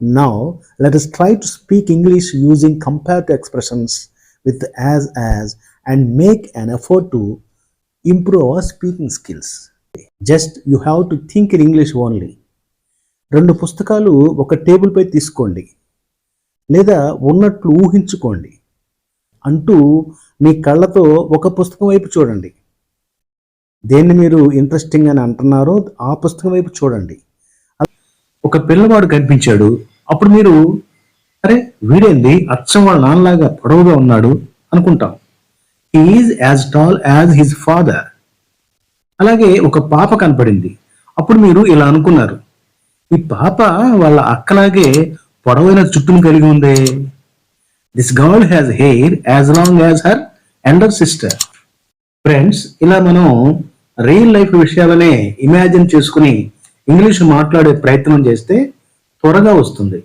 Now, let us try to speak English using comparative expressions with as as and make an effort to improve our speaking skills. Just you have to think in English only. రెండు పుస్తకాలు ఒక టేబుల్పై తీసుకోండి లేదా ఉన్నట్లు ఊహించుకోండి అంటూ మీ కళ్ళతో ఒక పుస్తకం వైపు చూడండి దేన్ని మీరు ఇంట్రెస్టింగ్ అని అంటున్నారో ఆ పుస్తకం వైపు చూడండి ఒక పిల్లవాడు కనిపించాడు. అప్పుడు మీరు అరే వీడేంది? అచ్చం వాళ్ళ నాన్నలాగా పొడవుగా ఉన్నాడు అనుకుంటాం. Is as tall as his father అలాగే ఒక పాప కనపడింది. అప్పుడు మీరు ఇలా అనుకున్నారు. ఈ పాప వాళ్ళ అక్కలాగే పొడవైన చుట్టును కలిగి ఉందే. This girl has hair as long as her elder sister friends ఇలా మనం రియల్ లైఫ్ విషయాలనే ఇమాజిన్ చేసుకుని ఇంగ్లీష్ మాట్లాడే ప్రయత్నం చేస్తే త్వరగా వస్తుంది.